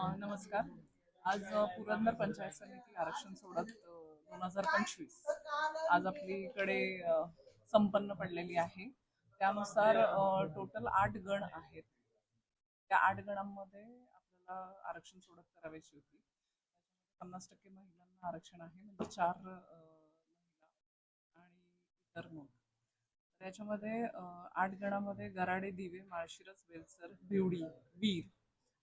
नमस्कार. आज पुरंदर पंचायत समिती आरक्षण सोडत दोन हजार पंचवीस. आज आपलीकडे संपन्न पडलेली आहे. त्यानुसार टोटल आठ गण आहेत. त्या आठ गणांमध्ये आपल्याला आरक्षण सोडत करायची होती. पन्नास टक्के महिलांना आरक्षण आहे म्हणजे चार महिला आणि इतर मग त्याच्यामध्ये आठ गणामध्ये गराडे दिवे माळशिरस वेलसर भिवडी वीर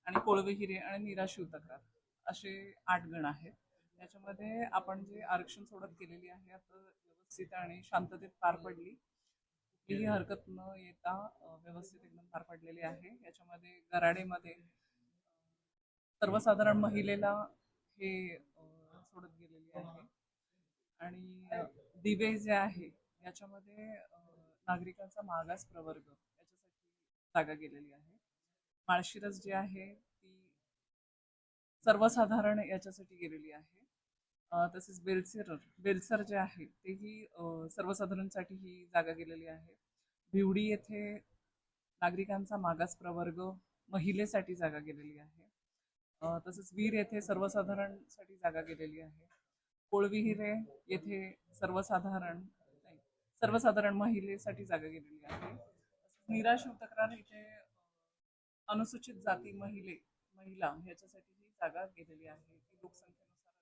आणि कोळवे हिरे आणि निराशिव तक्रार असे आठ गण आहेत. त्याच्यामध्ये आपण जे आरक्षण सोडत केलेली आहे आता व्यवस्थित आणि शांततेत पार पडली. कुठलीही हरकत न येता व्यवस्थित एकदम पार पडलेली आहे. याच्यामध्ये गराडेमध्ये सर्वसाधारण महिलेला हे सोडत गेलेली आहे. आणि दिवे जे आहे याच्यामध्ये नागरिकांचा मागास प्रवर्ग याच्यासाठी जागा गेलेली आहे. माळशिरस जी आहे ती सर्वसाधारण याच्यासाठी गेलेली आहे. तसेच बेलसर बेलसर जे आहे तेही सर्वसाधारणसाठी ही जागा गेलेली आहे. भिवडी येथे नागरिकांचा मागास प्रवर्ग महिलेसाठी जागा गेलेली आहे. तसेच वीर येथे सर्वसाधारणसाठी जागा गेलेली आहे. कोळविहिरे येथे सर्वसाधारण सर्वसाधारण महिलेसाठी जागा गेलेली आहे. निराश निराशिव तक्रार इथे अनुसूचित जाती महिले महिला ह्याच्यासाठी ही जागा गेलेली आहे. ती लोकसंख्येनुसार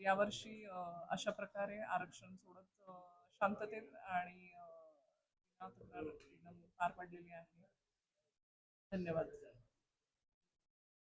यावर्षी अशा प्रकारे आरक्षण सोडत शांततेत आणि एकदम पार पडलेली आहे. धन्यवाद.